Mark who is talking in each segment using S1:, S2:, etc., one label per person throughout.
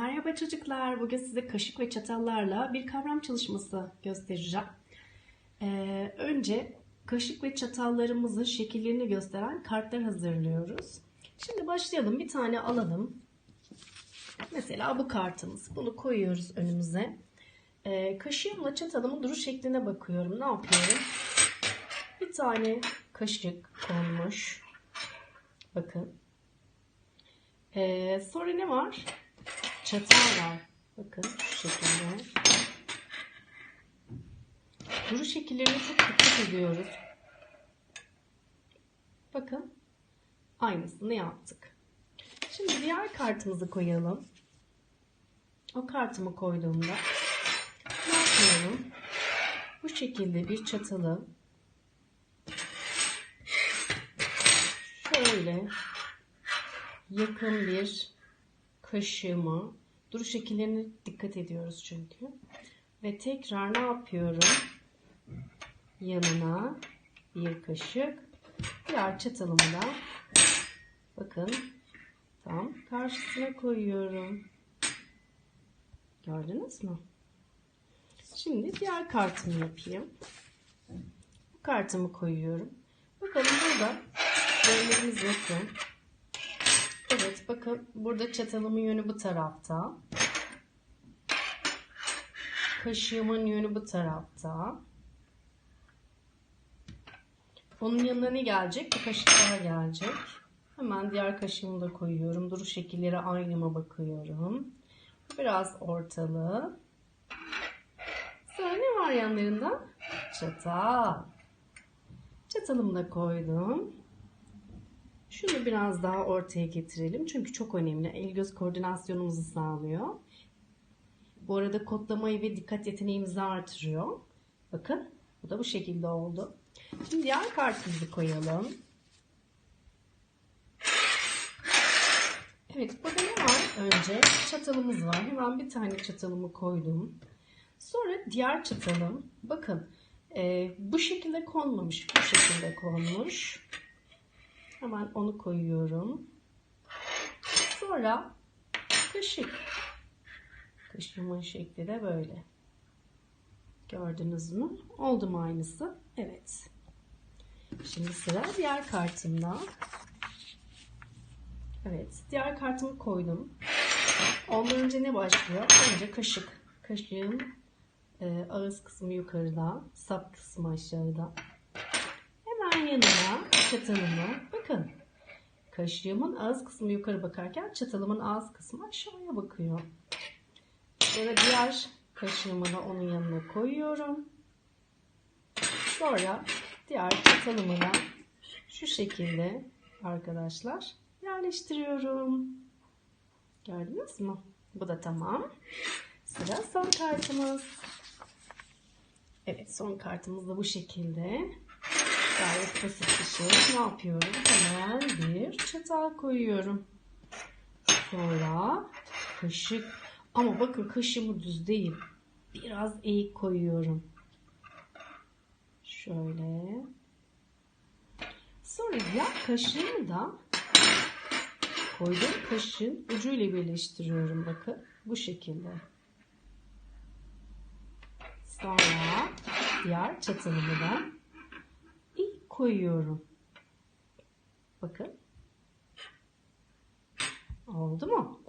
S1: Merhaba çocuklar. Bugün size kaşık ve çatallarla bir kavram çalışması göstereceğim. Ee, önce kaşık ve çatallarımızın şekillerini gösteren kartlar hazırlıyoruz. Şimdi başlayalım. Bir tane alalım. Mesela bu kartımız. Bunu koyuyoruz önümüze. Ee, kaşığımla çatalımın duruş şekline bakıyorum. Ne yapıyorum? Bir tane kaşık konmuş. Bakın. Ee, sonra ne var? Çatal var. Bakın şu şekilde. Duruş şekillerine çok dikkat ediyoruz. Bakın. Aynısını yaptık. Şimdi diğer kartımızı koyalım. O kartımı koyduğumda ne yapıyorum? Bu şekilde bir çatalı şöyle yakın bir kaşığıma duruş şekillerine dikkat ediyoruz çünkü. Ve tekrar ne yapıyorum? Yanına bir kaşık diğer çatalımı bakın tam karşısına koyuyorum. Gördünüz mü? Şimdi diğer kartımı yapayım. Bu kartımı koyuyorum. Bakalım burada renlerimiz nasıl? Evet bakın burada çatalımın yönü bu tarafta. Kaşığımın yönü bu tarafta. Onun yanına ne gelecek? Bir kaşık daha gelecek. Hemen diğer kaşığımı da koyuyorum. Duruş şekilleri aynıma bakıyorum. Biraz ortalı. Sonra ne var yanlarında? Çatal. Çatalımı da koydum. Şunu biraz daha ortaya getirelim. Çünkü çok önemli. El göz koordinasyonumuzu sağlıyor. Bu arada kodlamayı ve dikkat yeteneğimizi artırıyor. Bakın bu da bu şekilde oldu. Şimdi diğer kartımızı koyalım. Evet burada ne var? Önce çatalımız var. Hemen bir tane çatalımı koydum. Sonra diğer çatalım. Bakın e, bu şekilde konmamış. Bu şekilde konmuş. Hemen onu koyuyorum. Sonra kaşık. Kaşığımın şekli de böyle. Gördünüz mü? Oldu mu aynısı? Evet. Şimdi sıra diğer kartımda. Evet. Diğer kartımı koydum. Ondan önce ne başlıyor? Önce kaşık. Kaşığın e, ağız kısmı yukarıda. Sap kısmı aşağıda. Hemen yanına çatalımı bakın kaşığımın ağız kısmı yukarı bakarken çatalımın ağız kısmı aşağıya bakıyor. Sonra diğer kaşığımı da onun yanına koyuyorum. Sonra diğer çatalımı da şu şekilde arkadaşlar yerleştiriyorum. Gördünüz mü? Bu da tamam. Sıra son kartımız. Evet son kartımız da bu şekilde. Gayet basit bir şey. Ne yapıyorum? Hemen bir çatal koyuyorum. Sonra kaşık. Ama bakın kaşığımı düz değil. Biraz eğik koyuyorum. Şöyle. Sonra diğer kaşığımı da koyduğum kaşığın ucuyla birleştiriyorum. Bakın bu şekilde. Sonra diğer çatalımı da koyuyorum. Bakın. Oldu mu?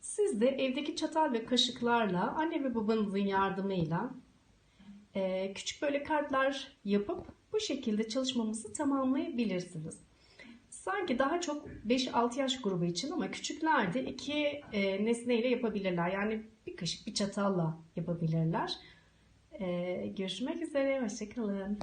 S1: Siz de evdeki çatal ve kaşıklarla anne ve babanızın yardımıyla e, küçük böyle kartlar yapıp bu şekilde çalışmamızı tamamlayabilirsiniz. Sanki daha çok 5-6 yaş grubu için ama küçükler de iki e, nesneyle yapabilirler. Yani bir kaşık bir çatalla yapabilirler. E, görüşmek üzere. Hoşçakalın.